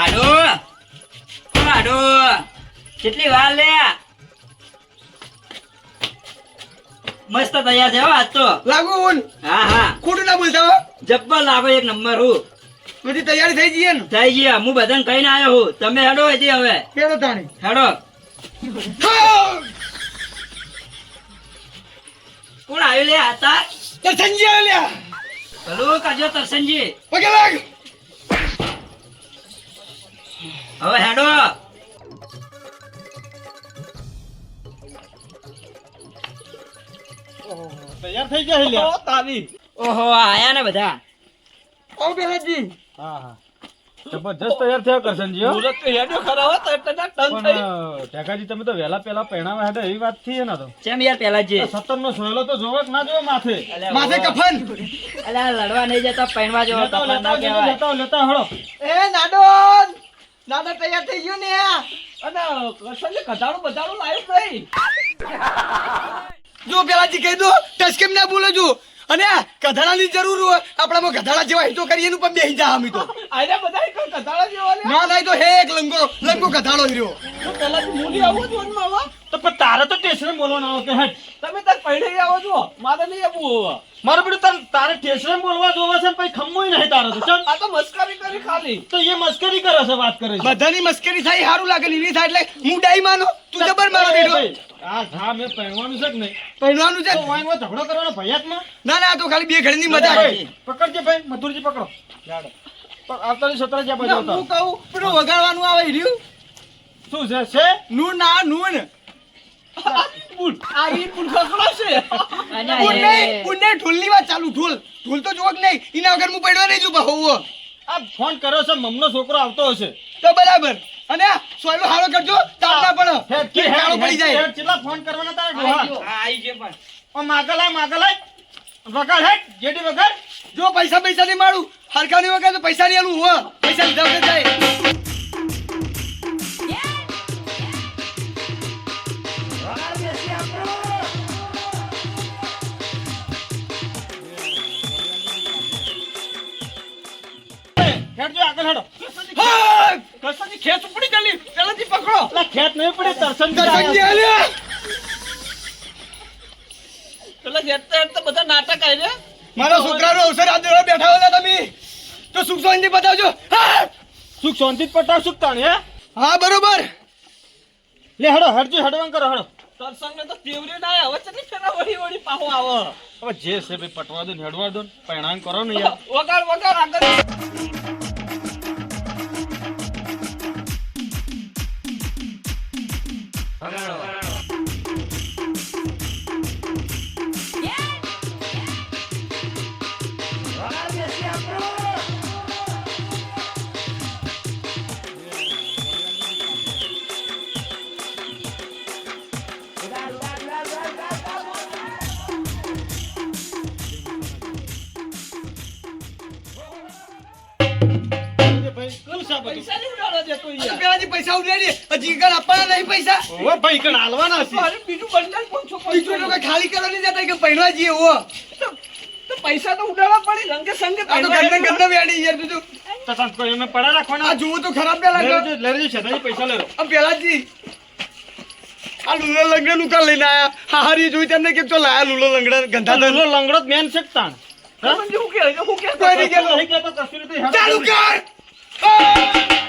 આડો. આડો. કેટલી વાર લે? મસ્ત તૈયાર છે આજ તો. લાગુ ઊન હા હા. ખોટું ના બોલતા જબ્બર લાગો એક નંબર હું. બધી તૈયારી થઈ ગઈ ને થઈ ગયા હું બધાને કહીને આવ્યો હું. તમે હેડો હજી હવે. હેડો તાણી. હેડો. કોણ આવ્યું લે આતા તો સંજય લ્યા હલો કાજો તરસંજી. પગે લાગ. હવે હેડો. તૈયાર થઈ ગયા લ્યા. તાવી. ઓહો આયા ને બધા. ઓ બેહાજી. હા હા. જબરજસ્ત તૈયાર થયા કરશનજી મુરત તો હેડ્યો ખરા હો તો ટન તમે પહેણાવા એવી વાત થઈ ને તો. ચેમ યાર પેલા જે? સત્તર નો સોયલો તો જોવો ના જોવો માથે. માથે કફન. અલ્યા લડવા નહીં જતા પહેરવા જેવો લેતા ના કહેવાય. લેતાઓ, હળો. એ નાડોન નાડા તૈયાર થઈ ગયો ને અને કસલે કધાડું બધાડું લાવ્યું નહીં જો પેલાજી કહી દો ટચ કેમ ના બોલો છું અને આ કધાડાની જરૂર હોય આપણામાં કધાડા જેવા હિતો કરીએ એનું પણ બેહી જા અમે તો. આને બધા કથાળા જેવા ના થાય તો હે એક લંગો લંગો કધાડો રહ્યો. પેલા મૂલી આવો છો ને માવા તો પણ તારે તો ટેશન બોલવાનું આવતો કે તમે તાર પૈડે આવો છો મારે નહીં આવવું હવે. મારે બધું તાર તારે ટેશન બોલવા જોવે છે પછી ખમવું નહીં તારે તો આ તો મસ્કરી કરી ખાલી. તો એ મસ્કરી કરે છે વાત કરે છે. બધાની મસ્કરી થાય સારું લાગે ને થાય એટલે હું ડાઈ માનો. તું જબર મારો બેટો. આ હા મેં પહેરવાનું છે કે નહીં? પહેરવાનું છે? તો વાઈનમાં ઝઘડો કરવાનો ભયાતમાં? ના ના તો ખાલી બે ઘડીની મજા પકડજે ભાઈ મધુરજી પકડો. પણ આવતાની સતરા જ્યાં બાજુ હું કહું પેલું વગાડવાનું આવે રહ્યું શું છે છે? નું ના નું આ ચાલુ ઢોલ. ઢોલ તો જોક નહીં એના વગર હું પડવા નહીં જુ હોવો. આ ફોન કર્યો છે મમનો છોકરો આવતો હશે. તો બરાબર. અને સોયલો હારો કરજો તાર પણ. પડે હેડ, પડી જાય. કેટલા ફોન કરવાના તારે ડોહા? આઈ જે પણ. ઓ માગલા માગલા વગર હે? હેડ, જેડી વગર? જો પૈસા પૈસા નહીં મારું. હરકાની વગર તો પૈસા નહીં આલું હો પૈસા લીધા વગર જાય. હેડ જો આગળ હેડો. કસની ખેસ ઉપડી ગયેલી. પેલાથી પકડો. ખેત નહીં પડી, દર્શન દર્શનજી. પેલા હેડતા હેડતા બધા નાટક આઈ મારા છોકરાનો અવસર આ દેવા બેઠા હતા તમે. તો સુખ શાંતિ બતાવજો સુખ શાંતિ પટાવ સુખ તાણી, હે? હા બરોબર. લે હેડો હેડજો હેડવાન કરો હડો. તરસંગ તો તીવરી ના આવે ચલી ફેરા વળી વળી પાહો આવે. હવે જે છે ભાઈ પટવા દો ને હેડવા દો ને પરિણામ કરો ને યાર. વગાડ વગાડ આગળ. ભાઈ આ બધું? પૈસા નહીં ઉડાડવા દેતો યાર. પેલાથી પૈસા ઉડાડી હજી કણ આપવાના નહીં પૈસા. ઓવે ભાઈ કણ હાલવાના છે. મારે બીજું બંડલ પણ બીજું લોકો ખાલી કરવા નહીં જતા કે પહેરવા જઈએ હો તો પૈસા તો ઉડાડવા પડી રંગે સંગે આ તો ગંદા ગંદા વેડી યાર તું તો તાન કોઈ એમને પડા રાખવાના? આ જોવું તો ખરાબ ના લેજો, લેજો, છેતાજી પૈસા લેરો આ પેલાજી આ લુલો લંગડા નું કા લઈને આયા. હારી જોઈ તમને કેમ તો લાયા લુલો લંગડા ગંધા ધંધો લંગડો મેન છે તાણ? હા? હું કે હું કે કોઈ નહીં. ચાલુ કર! આ!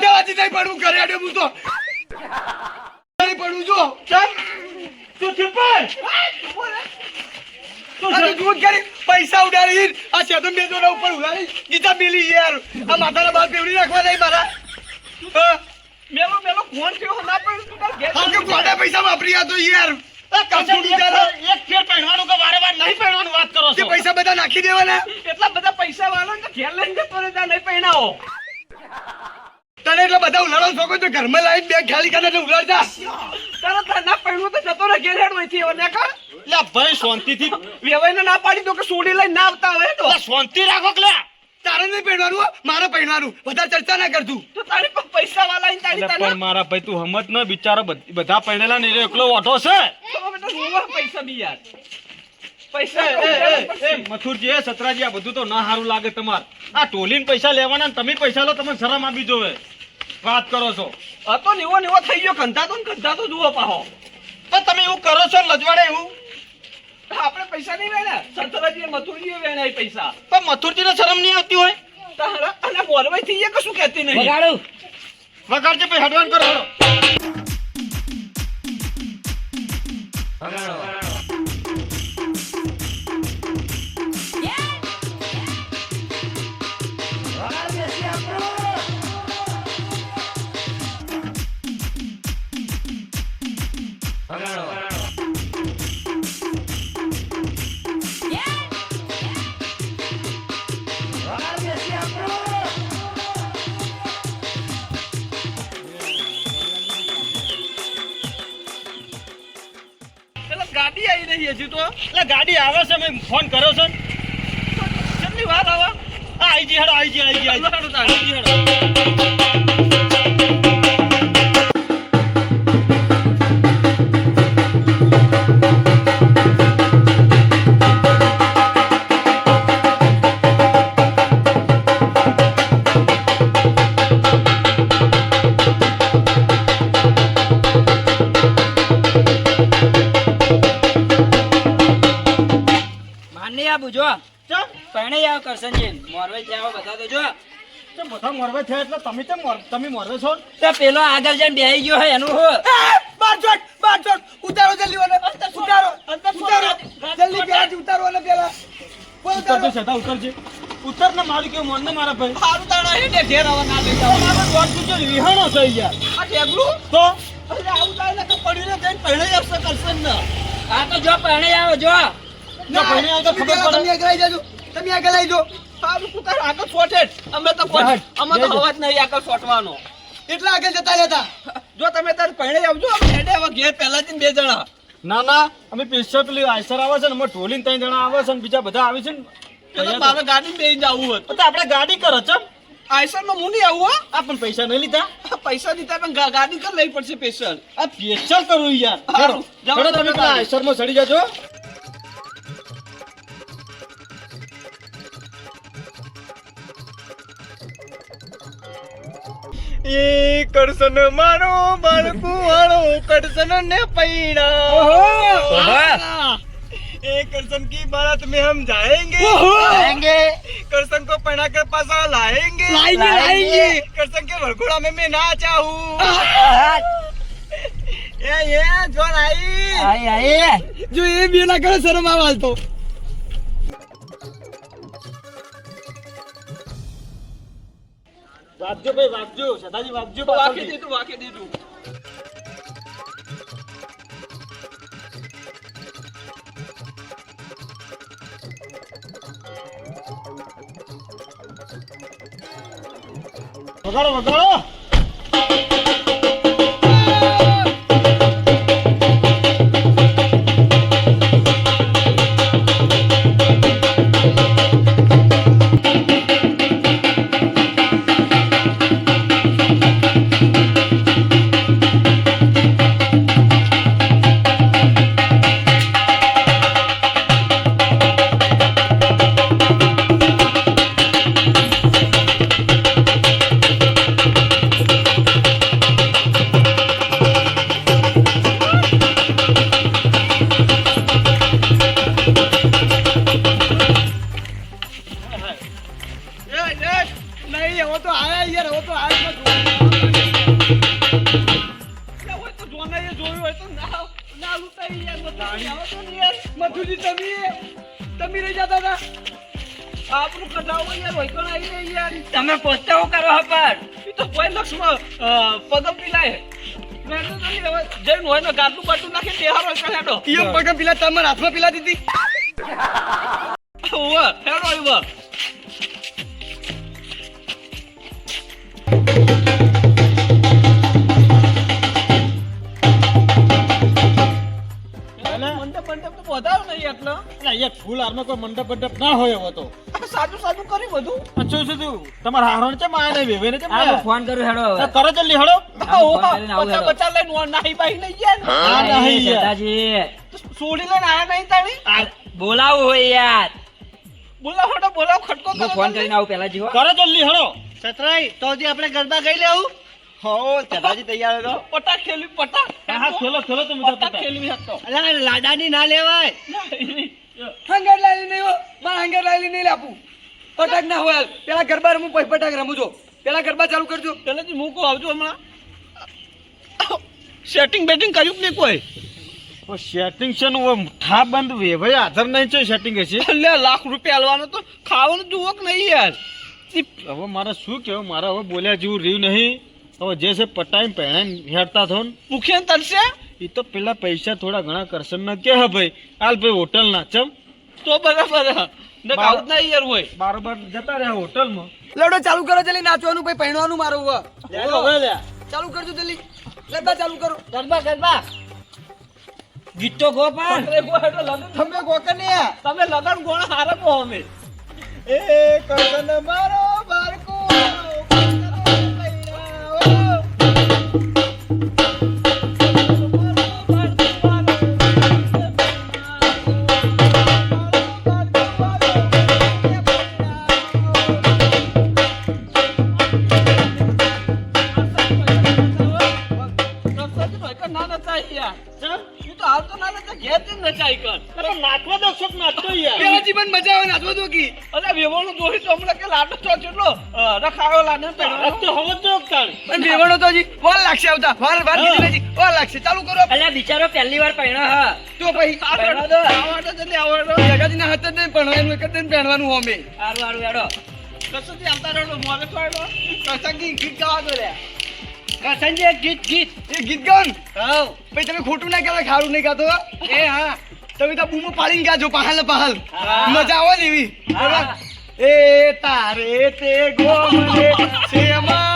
પેલાથી નહીં પડવું ઘરે અડે હું તો નહીં પડવું જો તું. આ તો ક્યારે પૈસા ઉડાડી આ સેતો મેતો ના ઉપર ઉડાડી ગીતા મિલી યાર. આ માથાના બાદ પેવડી નાખવા નહીં મારા. મેલો મેલો ફોન થયો ના પણ તું કે ગોડા પૈસા વાપરી આ તો યાર. એ એક ફેર- એક પહેરવાનું કે વારે વાર નહીં પહેરવાનું વાત કરો છો? પૈસા બધા નાખી દેવાના? એટલા બધા પૈસા વાળો ને તો ઘેર લઈને જતો ત્યાં નહીં પહેણાવો તને એટલે બધા ઉલાળો શોખો તો ઘરમાં લાવીને બે ખાલી કરીને ઉલાડતા તરત ના પહેણવું તો જતો રહે ઘેર હેડ હવે ને લે ભાઈ શાંતિથી વેવાઈને ના પાડી દો કે સોડી લઈને ના આવતા હવે તો. શાંતિ રાખો કે તારે નહીં પહેરવાનું મારે પહેરવાનું. બધા ચર્ચા ના કરતું તો. તારી પાસે પૈસા વાળા તારી તને પણ મારા ભાઈ તું હમત ન બિચારો બધા પહેરેલા ને એકલો ઓઠો છે. પૈસા બી યાર? પૈસા મથુરજી એ સતરાજી આ બધું તો ના સારું લાગે તમારે. આ ટોલીન પૈસા લેવાના તમે પૈસા લો તમને શરમ આપી જોવે. વાત કરો છો. આ તો નીવો નીવો થઈ ગયો. કંધાતો ને કંધાતો જુઓ પાહો. તો તમે એવું કરો છો લજવાડે એવું? આપણે પૈસા નહીં વેણ્યા સંતરાજી મથુરજી વેણાય પૈસા. પણ મથુરજીને શરમ નહીં આવતી હોય? તારા અને મોરવાઈ થઈ ગયા કશું કહેતી નહીં. વગાડું. વગાડજે ભાઈ હડવાન કરો. હેડો. ગાડી આવી રહી હજી તો એટલે ગાડી આવે છે મેં ફોન કર્યો છે કેટલી વાર આવે આ આઈ જી હેડો આઈ જી આઈ જી આઈ જી. હાલો, આઈ જી હેડો. પરણે આવ કરશનજી ત્યાં બધા તો જો. બધા મોરવે થયા એટલે તમે તમે મોરવે છો ને? પેલો આગળ જઈને બેહી ગયો હોય એનું હો. બાર બાર ઉતારો જલ્દી ઓને ઉતારો. ઉતારો. જલ્દી ઉતારો પેલા. બોલ ઉતરજો ઉતારો ઉતરજે. ઉતર ને મારું કેવું મોન ને મારા ભાઈ? સારું તાણા હેડે ઘેર આવા ના જાઓ મારો દોઢ પૂછો વિહાણો થઈ ગયા આ ટેગલું તો? અરે આવું થાય ને તો પડ્યું ને જઈને પહેણે આવશે કરશે ને. આ તો જો પહેણે આવો જો. જો પહેણે આવો તો ખબર પડે. તમે અગરાઈ જાજો. તમે આગળ આવી જો સારું તું તારે આગળ છોટે અમે તો અમે તો. અવાજ નહીં આગળ છોટવાનો એટલા આગળ જતા રહેતા. જો તમે તાર પહેણે આવજો. હેડે હવે ઘેર પહેલાથી બે જણા. ના ના અમે પેશર પેલી આયસર આવે છે ને અમે ટોલીને ત્રણ જણા આવે છે ને બીજા બધા આવે છે ને. પેલા મારે ગાડી બે જવું હોય તો આપણે ગાડી કરો ચમ. આઈસરમાં હું નહીં આવું હો. આ પણ પૈસા નહીં લીધા? પૈસા દીધા પણ ગાડી કર લઈ પડશે પેશલ આ પેશલ કરવું યાર. જાઓ તમે આયસરમાં ચડી જાજો. ઈ કરસન મારો બાળકુ વાળો કરસન ને પૈણા એ करसन की बारात में हम जाएंगे जाएंगे करसन को पहना कर पासा लाएंगे लाएंगे लाएंगे करसन के भरघोड़ा में मैं ना चाहूँ ये ये जो आई आई आई जो ये भी ना करे शर्म आवाज तो વાગજો ભાઈ વાગજો સદાજી વાગજો વાગે દીધું વાગે દીધું વગાડો વગાડો. કઢાવો યાર વૈકણ આવી યાર તમે પસ્તાવો કરો હપાર એ તો કોઈ લક્ષમાં પગમ પીલાય તો જઈને હોય ને ગાટલું બાટલું નાખી બેહારો છે હેડો ઈયો પગમ પીલા તમારા હાથમાં પીલા દીધી ઓવે હેડો ઓવે નહીં એટલો? એટલે અહીંયા ફૂલ હારમાં કોઈ મંડપ મંડપ ના હોય એવો તો. સાદું સાદું કરી બધું. આ શું શું થયું? હારણ ચમ આયા નહીં? વેવેને ચમ આ ફોન કરું હેડો કરો જલ્દી હળો હા, હું કરીને આવું બચા હેડો. બચા લઈને નાહી બાહી નહીં ગયા ને. નહીં યાર. શેઠાજી, લઈને આયા નહીં તાણી? બોલાવું હોય યાર. બોલાવ ખટકો ફોન કરીને આવું પેલા જીવો. કરો જલ્દી હળો સતરાઈ તો હજી આપણે ગરબા ગઈ લેવું? હો ચટાજી તૈયાર હતો પટાક ખેલવી પટાક હા ખેલો તો તમે પટાક ખેલવી હતો. અલા લાડાની ના લેવાય. હંગર લાલી નહીં હો મારા લાલી નહીં લાપું. પટાક ના હોય પેલા ગરબા રમું પછી પટાક રમું છો પેલા ગરબા ચાલુ કરજો. પેલેથી મૂકો આવજો હમણાં. સેટિંગ બેટિંગ કર્યું કે નહીં કોઈ? સેટિંગ છે ને ઠા બંધ ભાઈ આધાર નહીં છે સેટિંગ હશે. લે લાખ રૂપિયા આલવાનો તો ખાવાનું જુઓ કે નહીં યાર? હવે મારે શું કહેવું? મારે હવે બોલ્યા જેવું રહ્યું નહીં. જે છે પટાઈને પહેણાઈને હેરતા થો ભૂખ્યા તરશે એ તો પેલા પૈસા થોડા ઘણા કરશે. ને કે હા ભાઈ હાલ ભાઈ હોટલ ના ચમ. તો બરાબર ને આવું જ યાર હોય. બારોબાર જતા રહ્યા હોટલમાં. લડો ચાલુ કરો જલ્દી નાચવાનું પછી પહેણવાનું મારું હવે. ચાલુ કરજો જલ્દી. ગરબા ચાલુ કરો. ગરબા ગરબા. ગીતો તો ગો પણ. અરે ગો તમે તમે લગન ગોળા હારો ગો અમે. એ કરશન મારો. આવતા. વાર વાર કીધી નથી વાર લાગશે. ચાલુ કરો. અલ્યા બિચારો પહેલી વાર પહેણો હા. તો પછી આવડો દો. આવડો જલ્દી આવડો. જગાજી ના હાથે નહીં ભણવાનું એક જ પહેણવાનું અમે. હારું હારું હેડો. કસુથી આવતા રહેલો, તો હેડો. કશાકથી ગીત ગાવા દો લ્યા. કસંજે ગીત ગીત? એ ગીત ગાઓ હા પછી તમે ખોટું ના કહેવાય ખારું નહીં ગાતો એ હા. તમે તો બૂમો પાડીને ગાજો પહાલ પહાલ. મજા આવે ને એવી. એ તારે તે ગોમ છે માડે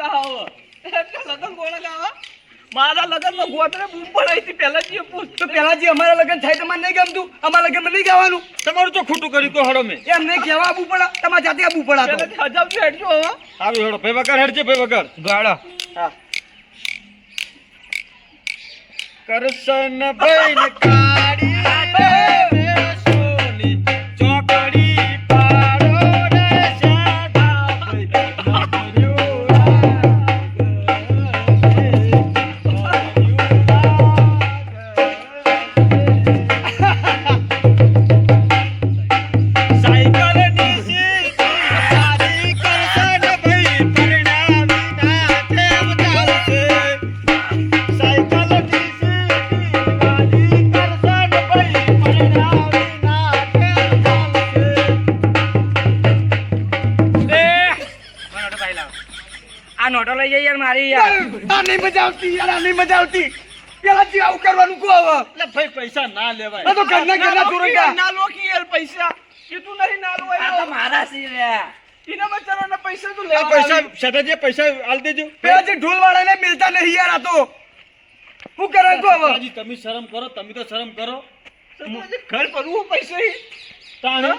ગાવા લગન કોણે ગાવા મારા લગનમાં ગોતરે બૂમ પડાઈ હતી પહેલા જે પૂછ. તો પેલાજી અમારા લગ્ન થાય તમારે નહીં ગમતું? અમારા લગ્નમાં નહીં ગાવાનું? તમારું તો ખોટું કર્યું તો હળો મેં. એમ નહીં કહેવા આબુ પડા તમારે જાતે આબુ પડા તો. હજાર હેડજો હવે આવી હળો ભાઈ વગર હેડજે ભાઈ વગર ગાડા હા. કરસન ભાઈ ને કાળી નોટો લઈ જઈએ મારી યાર. આ નહીં મજા આવતી યાર આ નહીં મજા આવતી. પેલાજી આવું કરવાનું કહો હવે. એટલે ભાઈ પૈસા ના લેવાય. તો ઘરના ઘરના ધોરણકા ના લોકી યાર પૈસા. કીધું નહીં ના લો આ તો મારા સી રે બચારાના પૈસા તો લેવા પૈસા આલ દેજો. પેલાજી ઢોલ વાળાને મિલતા નહીં યાર આ તો. શું કરે કહો હવે? તમે શરમ કરો તમે તો શરમ કરો. ઘર ભરવું પૈસા તાણે?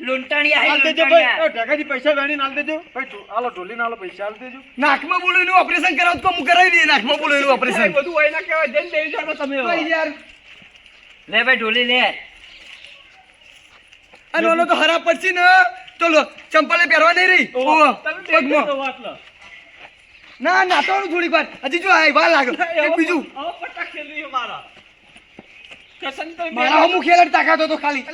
લૂંટાણી આહી, દેજો ભાઈ. ઢેકાથી પૈસા વેણીને હાલ દેજો. ભાઈ હાલો ઢોલીને હાલો પૈસા હાલ દેજો. નાકમાં બોલો એનું ઓપરેશન કરાવો તો હું કરાવી દઈએ નાકમાં બોલો એનું ઓપરેશન બધું હોય ના કહેવાય જઈને બેસી જાઓ તમે યાર. લે ભાઈ ઢોલી લે. અને ઓલો તો હરા પડશે ને તો લો ચંપલે પહેરવા નહીં રહી. ઓહો, પગમાં. જાઓ ના તો થોડીક વાર. હજી જો આ વાર લાગે બીજું. હવે પટાક મારા. મારા હમુ ખેલ તાકાતો તો ખાલી.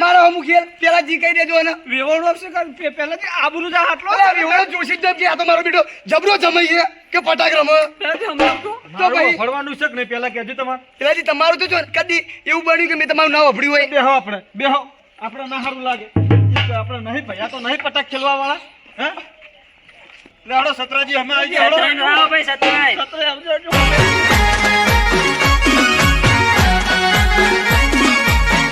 મારા હમુ ખેલ પેલા જી કહી દેજો અને વેવાણું આપશે પેલા કે પહેલાથી આબરૂ જા આટલો અરે જોશી જ કે આ તો મારો બેટો જબરો જમાઈ છે કે ફટાક રમે પહેલાથી હમણાં તો ભાઈ ફળવાનું છે કે નહીં? પેલા કહેજો તમારે. પેલાજી તમારું તો જો કદી એવું બન્યું કે મેં તમારું ના વફડ્યું હોય. બેહો આપણે બેહો. આપણે ના સારું લાગે. તો આપણે નહીં ભાઈ આ તો નહીં પટાક ખેલવા વાળા હે લેવડો સતરાજી અમે આવી ગયા. ભાઈ સતરાઈ. સતરે આવજો.